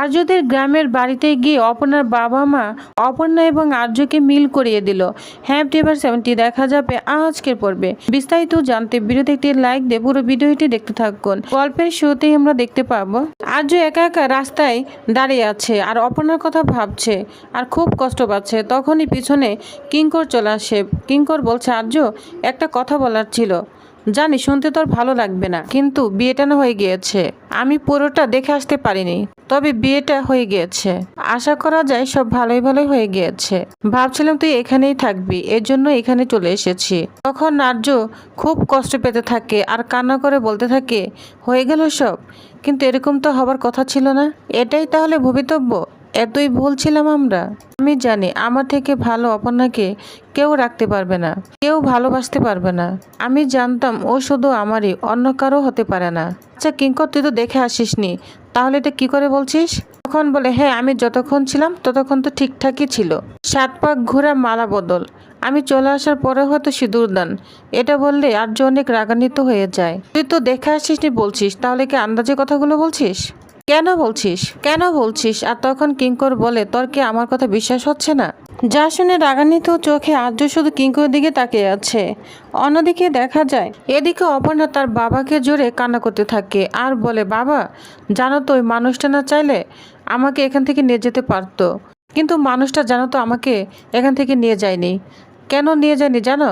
আর্যদের গ্রামের বাড়িতে গিয়ে অপর্ণার বাবা মা অপর্ণা এবং আর্যকে মিল করিয়ে দিল। হ্যাঁ এবার সেভেন্টি দেখা যাবে আজকের পর্বে। বিস্তারিত জানতে ভিডিওতে একটি লাইক দিয়ে পুরো ভিডিওটি দেখতে থাকুন। গল্পের শুরুতেই আমরা দেখতে পাবো, আর্য একা একা রাস্তায় দাঁড়িয়ে আছে আর অপর্ণার কথা ভাবছে আর খুব কষ্ট পাচ্ছে। তখনই পিছনে কিঙ্কর চলে আসে। কিঙ্কর বলছে, আর্য, একটা কথা বলার ছিল। জানি শুনতে তোর ভালো লাগবে না, কিন্তু বিয়েটা না হয়ে গিয়েছে। আমি পুরোটা দেখে আসতে পারিনি, তবে বিয়েটা হয়ে গিয়েছে। আশা করা যায় সব ভালোই ভালোই হয়ে গিয়েছে। ভাবছিলাম তুই এখানেই থাকবি, এর জন্য এখানে চলে এসেছি। তখন নার্য খুব কষ্ট পেতে থাকে আর কান্না করে বলতে থাকে, হয়ে গেল সব? কিন্তু এরকম তো হবার কথা ছিল না। এটাই তাহলে ভবিতব্য? এতই ভুল ছিলাম আমরা? আমি জানি আমার থেকে ভালো অপর্ণাকে কেউ রাখতে পারবে না, কেউ ভালোবাসতে পারবে না। আমি জানতাম ও শুধু আমারই, অন্য কারও হতে পারে না। আচ্ছা কিঙ্কর, তুই তো দেখে আসিসনি, তাহলে এটা কি করে বলছিস? তখন বলে হ্যাঁ আমি যতক্ষণ ছিলাম ততক্ষণ তো ঠিকঠাকই ছিল। সাত পাক ঘোরা মালা বদল। আমি চলে আসার পরে হয়তো সিঁদুর দান। এটা বললে আর্য অনেক রাগান্বিত হয়ে যায়। তুই তো দেখে আসিসনি বলছিস, তাহলে কি আন্দাজে কথাগুলো বলছিস? কেন বলছিস? কেন বলছিস? আর তখন কিঙ্কর বলে, তোর কি আমার কথা বিশ্বাস হচ্ছে না? যা শুনে রাগান্বিত চোখে আর্য শুধু কিঙ্কর দিকে তাকিয়ে আছে। অন্যদিকে দেখা যায়, এদিকে অপর্ণা তার বাবাকে জোরে কান্না করতে থাকে। আর বলে, বাবা, জানো তো ওই মানুষটা না চাইলে আমাকে এখান থেকে নিয়ে যেতে পারতো। কিন্তু মানুষটা জানো তো আমাকে এখান থেকে নিয়ে যায়নি। কেন নিয়ে যায়নি জানো?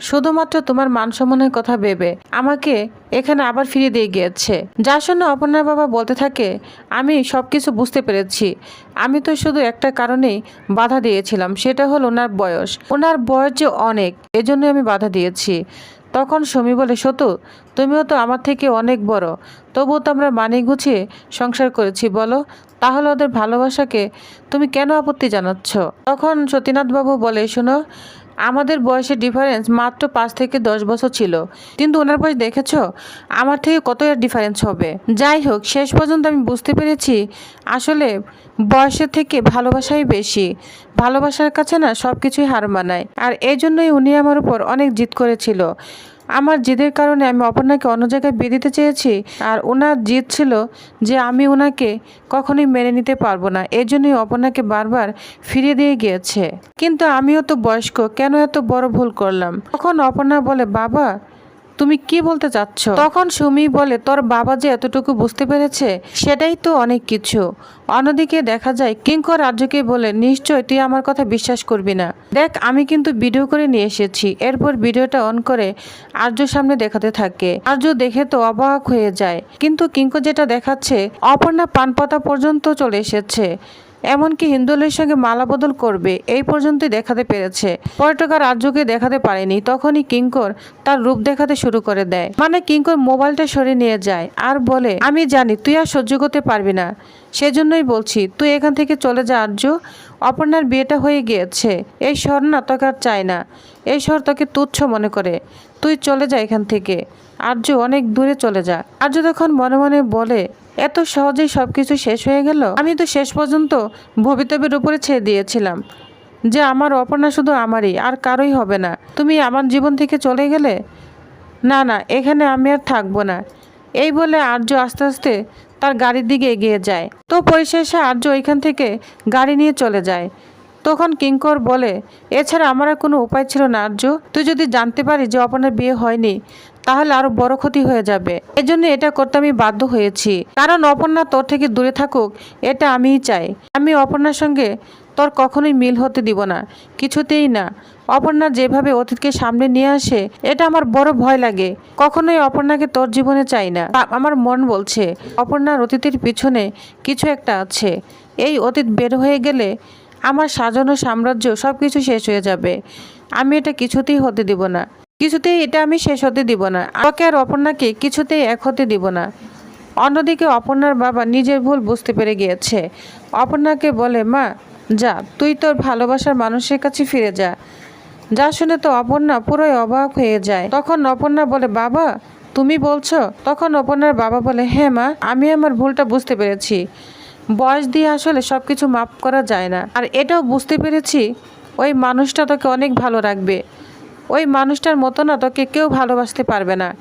শুধুমাত্র তোমার মান সম্মানের কথা ভেবে আমাকে এখানে আবার ফিরিয়ে দিয়ে গিয়েছে। যা শুনে অপর্ণার বাবা বলতে থাকে, আমি সব কিছু বুঝতে পেরেছি। আমি তো শুধু একটা কারণেই বাধা দিয়েছিলাম, সেটা হলো ওনার বয়স। ওনার বয়স যে অনেক এজন্য আমি বাধা দিয়েছি। তখন সমী বলে, সতু, তুমিও তো আমার থেকে অনেক বড়। তবুও তো আমরা মানিয়ে গুছিয়ে সংসার করেছি, বলো। তাহলে ওদের ভালোবাসাকে তুমি কেন আপত্তি জানাচ্ছ? তখন সতীনাথবাবু বলে, শোনো আমাদের বয়সের ডিফারেন্স মাত্র পাঁচ থেকে দশ বছর ছিল। কিন্তু ওনার বয়স দেখেছ? আমার থেকে কত এর ডিফারেন্স হবে? যাই হোক, শেষ পর্যন্ত আমি বুঝতে পেরেছি আসলে বয়সের থেকে ভালোবাসাই বেশি। ভালোবাসার কাছে না সব কিছুই হার মানায়। আর এই জন্যই উনি আমার উপর অনেক জিত করেছিল। আমার জেদের কারণে আমি অপর্ণাকে অন্য জায়গায় বিয়ে দিতে চেয়েছি আর ওনার জিদ ছিল যে আমি ওনাকে কখনোই মেনে নিতে পারব না। এই জন্যই অপর্ণাকে বারবার ফিরিয়ে দিয়ে গিয়েছে। কিন্তু আমিও তো বয়স্ক, কেন এত বড় ভুল করলাম? তখন অপর্ণা বলে, বাবা তুমি কি বলতে চাচ্ছ? তখন সুমি বলে, তোর বাবা যে এতটুকু বুঝতে পেরেছে, সেটাই তো অনেক কিছু। অন্যদিকে দেখা যায়, কিঙ্কর রাজ্যকে বলে, নিশ্চয় তুই আমার কথা বিশ্বাস করবি না। দেখ, আমি কিন্তু ভিডিও করে নিয়ে এসেছি। এরপর ভিডিওটা অন করে আর্য সামনে দেখাতে থাকে। আর্য দেখে তো অবাক হয়ে যায়। কিন্তু কিঙ্কর যেটা দেখাচ্ছে, অপর্ণা পানপাতা পর্যন্ত চলে এসেছে। এমনকি হিন্দুলের সঙ্গে মালা বদল করবে, এই পর্যন্তই দেখাতে পেরেছে। পর্যটক আর রাজ্যকে দেখাতে পারেনি, তখনই কিঙ্কর তার রূপ দেখাতে শুরু করে দেয়। মানে কিঙ্কর মোবাইলটা সরিয়ে নিয়ে যায় আর বলে, আমি জানি, তুই আর সহ্য করতে পারবি না। সেজন্যই বলছি, তুই এখান থেকে চলে যা আর্য। অপর্ণার বিয়েটা হয়ে গিয়েছে। এই শহর না তোকে আর চায় না। এই শহর তোকে তুচ্ছ মনে করে। তুই চলে যা এখান থেকে। আর্য অনেক দূরে চলে যা। আর্য তখন মনে মনে বলে, এত সহজেই সব কিছু শেষ হয়ে গেল? আমি তো শেষ পর্যন্ত ভবিতব্যের উপরে ছেড়ে দিয়েছিলাম। যে আমার অপর্ণা শুধু আমারই, আর কারোই হবে না। তুমি আমার জীবন থেকে চলে গেলে? না না, এখানে আমি আর থাকব না। এই বলে আর্য আস্তে আস্তে তার গাড়ির দিকে এগিয়ে যায়। তো পরিশেষে আর্য ওইখান থেকে গাড়ি নিয়ে চলে যায়। তখন কিঙ্কর বলে, এছাড়া আমার আর কোনো উপায় ছিল না আর্য। তুই যদি জানতে পারি যে অপনার বিয়ে হয়নি তাহলে আরও বড় ক্ষতি হয়ে যাবে। এজন্য এটা করতে আমি বাধ্য হয়েছি। কারণ অপর্ণা তোর থেকে দূরে থাকুক, এটা আমিই চাই। আমি অপর্ণার সঙ্গে তোর কখনোই মিল হতে দিব না, কিছুতেই না। অপর্ণা যেভাবে অতীতকে সামনে নিয়ে আসে, এটা আমার বড় ভয় লাগে। কখনোই অপর্ণাকে তোর জীবনে চাই না। আমার মন বলছে, অপর্ণার অতীতের পিছনে কিছু একটা আছে। এই অতীত বের হয়ে গেলে আমার সাজানো সাম্রাজ্য সব কিছু শেষ হয়ে যাবে। আমি এটা কিছুতেই হতে দিব না। কিছুতেই এটা আমি শেষ হতে দিব না। আমাকে আর অপর্ণাকে কিছুতেই এক হতে দিব না। অন্যদিকে অপর্ণার বাবা নিজের ভুল বুঝতে পেরে গিয়েছে। অপর্ণাকে বলে, মা, যা, তুই তোর ভালোবাসার মানুষের কাছে ফিরে যা। যা শুনে তো অপর্ণা পুরোই অবাক হয়ে যায়। তখন অপর্ণা বলে, বাবা, তুমি বলছো? তখন অপর্ণার বাবা বলে হ্যাঁ মা, আমি আমার ভুলটা বুঝতে পেরেছি। বয়স দিয়ে আসলে সব কিছু মাপ করা যায় না। আর এটাও বুঝতে পেরেছি, ওই মানুষটা তোকে অনেক ভালো রাখবে। ওই মানুষটার মতো না তোকে কেউ ভালোবাসতে পারবে না।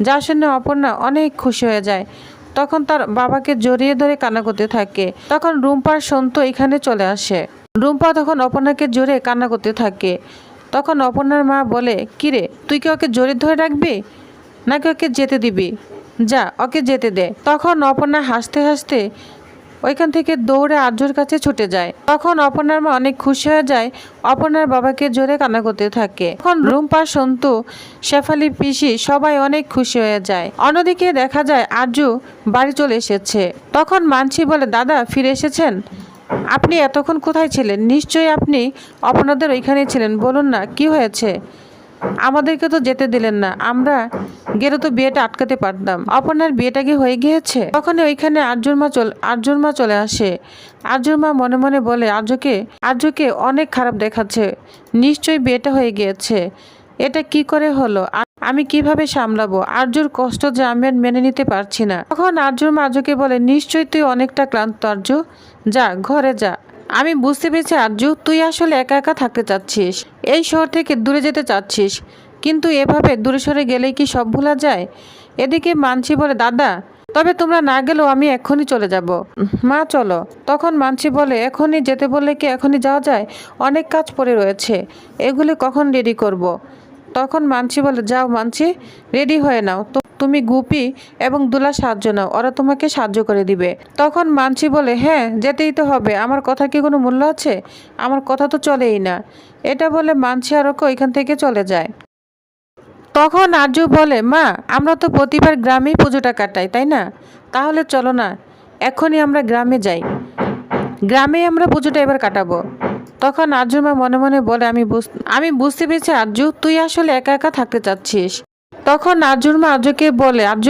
যা শুনে অপর্ণা অনেক খুশি হয়ে যায়। তখন তার বাবাকে জড়িয়ে ধরে কান্না করতে থাকে। তখন রুম্পার সন্ত এখানে চলে আসে। রুম্পা তখন অপর্ণাকে জোরে কান্না করতে থাকে। তখন অপর্ণার মা বলে কিরে তুই কি ওকে জোরে ধরে রাখবি? নাকি ওকে যেতে দিবি? যা, ওকে যেতে দে। তখন অপর্ণা হাসতে হাসতে ওইখান থেকে দৌড়ে আর্যর কাছে ছুটে যায়। তখন অপর্ণার মা অনেক খুশি হয়ে যায়। অপর্ণার বাবাকে জোরে কান্না করতে থাকে। তখন রুম্পা, সন্তু, শেফালি, পিসি সবাই অনেক খুশি হয়ে যায়। অন্যদিকে দেখা যায় আর্য বাড়ি চলে এসেছে। তখন মানছি বলে, দাদা, ফিরে এসেছেন? আপনি এতক্ষণ কোথায় ছিলেন? নিশ্চয়ই আপনি আপনাদের ওইখানেই ছিলেন। বলুন না, কি হয়েছে? আমাদেরকে তো যেতে দিলেন না। আমরা গেলে তো বিয়েটা আটকাতে পারতাম। আপনার বিয়েটা কি হয়ে গিয়েছে? তখন ওইখানে আর্যর মা চল আর্যর মা চলে আসে। আর্যর মা মনে মনে বলে, আর্যকে আর্যকে অনেক খারাপ দেখাচ্ছে। নিশ্চয়ই বিয়েটা হয়ে গিয়েছে। এটা কি করে হলো? আমি কীভাবে সামলাবো? আর্যর কষ্ট যে আমি মেনে নিতে পারছি না। তখন আর্যর মা আর্যকে বলে, নিশ্চয়ই তুই অনেকটা ক্লান্ত আর্য। যা, ঘরে যা। আমি বুঝতে পেরেছি আর্য তুই আসলে একা একা থাকতে চাচ্ছিস। এই শহর থেকে দূরে যেতে চাচ্ছিস। কিন্তু এভাবে দূরে সরে গেলেই কি সব ভোলা যায়? এদিকে মানছি বলে, দাদা, তবে তোমরা না গেলেও আমি এখনই চলে যাব। মা, চলো। তখন মানছি বলে এখনই যেতে বললে কি এখনই যাওয়া যায়? অনেক কাজ পড়ে রয়েছে। এগুলি কখন রেডি করব। তখন মানছি বলে, যাও মানছি রেডি হয়ে নাও। তো তুমি গুপি এবং দুলা সাহায্য নাও, ওরা তোমাকে সাহায্য করে দিবে। তখন মানছি বলে হ্যাঁ যেতেই তো হবে। আমার কথা কি কোনো মূল্য আছে? আমার কথা তো চলেই না। এটা বলে মানছি আর ওকে ওইখান থেকে চলে যায়। তখন আর্য বলে, মা, আমরা তো প্রতিবার গ্রামেই পুজোটা কাটাই, তাই না? তাহলে চলো না, এখনই আমরা গ্রামে যাই। গ্রামে আমরা পুজোটা এবার কাটাবো। তখন আর্যুর মা মনে মনে বলে, আমি বুঝ- আমি বুঝতে পেরেছি আর্য তুই আসলে একা একা থাকতে চাচ্ছিস। তখন আর্যুর মা আর্যকে বলে, আর্য,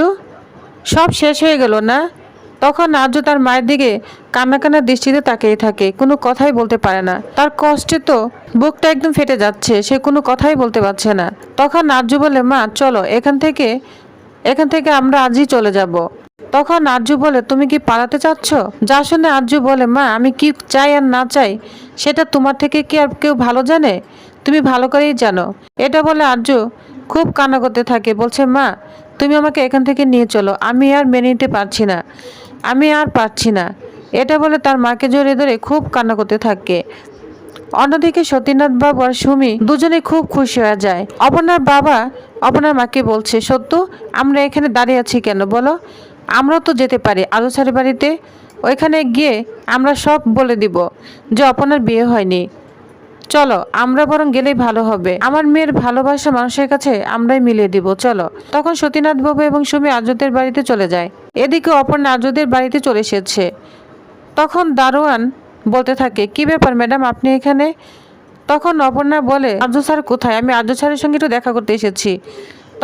সব শেষ হয়ে গেল না? তখন আর্য তার মায়ের দিকে কান্না কান্না দৃষ্টিতে তাকিয়ে থাকে, কোনো কথাই বলতে পারে না। তার কষ্টে তো বুকটা একদম ফেটে যাচ্ছে, সে কোনো কথাই বলতে পারছে না। তখন আর্য বলে, মা, চলো, এখান থেকে এখান থেকে আমরা আজই চলে যাব। তখন আর্য বলে, তুমি কি পালাতে চাচ্ছ? যা শুনে আর্য বলে, মা, আমি কি চাই আর না চাই, সেটা তোমার থেকে কি আর কেউ ভালো জানে? তুমি ভালো করেই জানো। এটা বলে আর্য খুব কান্না করতে থাকে, বলছে, মা, তুমি আমাকে এখান থেকে নিয়ে চলো, আমি আর মেনে নিতে পারছি না, আমি আর পারছি না। এটা বলে তার মাকে জড়িয়ে ধরে খুব কান্না করতে থাকে। অন্যদিকে সতীনাথ বাবু আর সুমি দুজনে খুব খুশি হয়ে যায়। অপনার বাবা অপনার মাকে বলছে, সত্য, আমরা এখানে দাঁড়িয়ে আছি কেন? বলো আমরাও তো যেতে পারি আলো বাড়িতে? ওইখানে গিয়ে আমরা সব বলে দিব যে অপনার বিয়ে হয়নি। চলো, আমরা বরং গেলেই ভালো হবে। আমার মেয়ের ভালোবাসা মানুষের কাছে আমরাই মিলিয়ে দিব, চলো। তখন সতীনাথ বাবু এবং সুমি আর্যদের বাড়িতে চলে যায়। এদিকে অপর্ণা আর্যদের বাড়িতে চলে এসেছে। তখন দারোয়ান বলতে থাকে, কি ব্যাপার ম্যাডাম, আপনি এখানে? তখন অপর্ণা বলে, আর্য স্যার কোথায়? আমি আর্য স্যারের সঙ্গে একটু দেখা করতে এসেছি।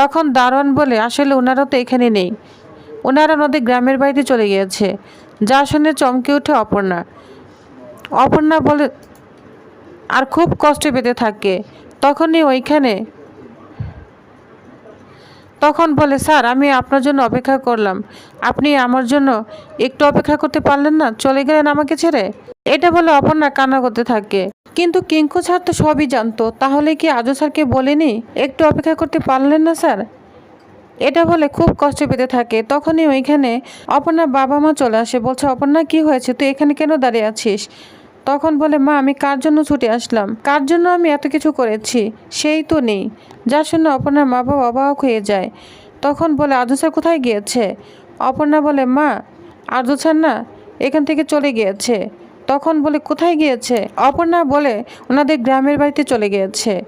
তখন দারোয়ান বলে, আসলে ওনারা তো এখানে নেই। ওনারা ওনাদের গ্রামের বাড়িতে চলে গিয়েছে। যা শুনে চমকে ওঠে অপর্ণা। অপর্ণা বলে আর খুব কষ্ট পেতে থাকে। তখনই ওইখানে তখন বলে, স্যার, আমি আপনার জন্য অপেক্ষা করলাম। আপনি আমার জন্য একটু অপেক্ষা করতে পারলেন না? চলে গেলেন আমাকে ছেড়ে? এটা বলে অপর্ণা কান্না করতে থাকে। কিন্তু কিঙ্কু স্যার তো সবই জানতো। তাহলে কি আজও স্যারকে বলেনি, একটু অপেক্ষা করতে পারলেন না, স্যার? এটা বলে খুব কষ্ট পেতে থাকে। তখনই ওইখানে অপর্ণার বাবা মা চলে আসে। বলছে, অপর্ণা, কি হয়েছে? তুই এখানে কেন দাঁড়িয়ে আছিস? তখন বলে, মা, আমি কার জন্য ছুটে আসলাম? কার জন্য আমি এত কিছু করেছি? সেই তো নেই। যার শুনে অপর্ণার মা বাবা অবাক হয়ে যায়। তখন বলে আদু স্যার কোথায় গিয়েছে? অপর্ণা বলে, মা আদু স্যার না এখান থেকে চলে গিয়েছে। তখন বলে, কোথায় গিয়েছে? অপর্ণা বলে, ওনাদের গ্রামের বাড়িতে চলে গিয়েছে।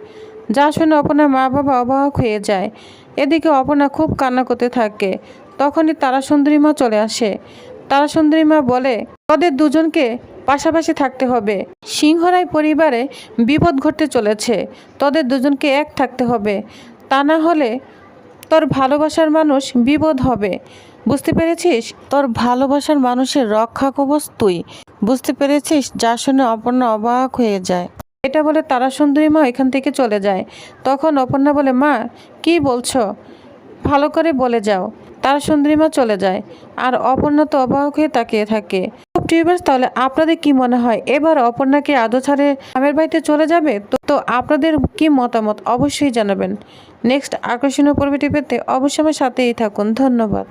যা শুনে অপর্ণার মা বাবা অবাক হয়ে যায়। এদিকে অপর্ণা খুব কান্না করতে থাকে। তখনই তারা সুন্দরী মা চলে আসে। তারা সুন্দরী মা বলে, ওদের দুজনকে পাশাপাশি থাকতে হবে। সিংহরাই পরিবারে বিপদ ঘটতে চলেছে। তোদের দুজনকে এক থাকতে হবে। তা না হলে তোর ভালোবাসার মানুষ বিপদ হবে। বুঝতে পেরেছিস? তোর ভালোবাসার মানুষের রক্ষা কবচ তুই। বুঝতে পেরেছিস? যা শুনে অপর্ণা অবাক হয়ে যায়। এটা বলে তারা সুন্দরী মা এখান থেকে চলে যায়। তখন অপর্ণা বলে, মা, কি বলছো? ভালো করে বলে যাও। তার সুন্দরীমা চলে যায়। আর অপর্ণা তো অবাক হয়ে তাকিয়ে থাকে। টিউবার্স, তাহলে আপনাদের কি মনে হয়? এবার অপর্ণাকে আদৌ ছাড়ে আমের বাড়িতে চলে যাবে? তো তো আপনাদের কি মতামত? অবশ্যই জানাবেন। নেক্সট আকর্ষণীয় পর্বটি পেতে অবশ্যই আমার সাথেই থাকুন। ধন্যবাদ।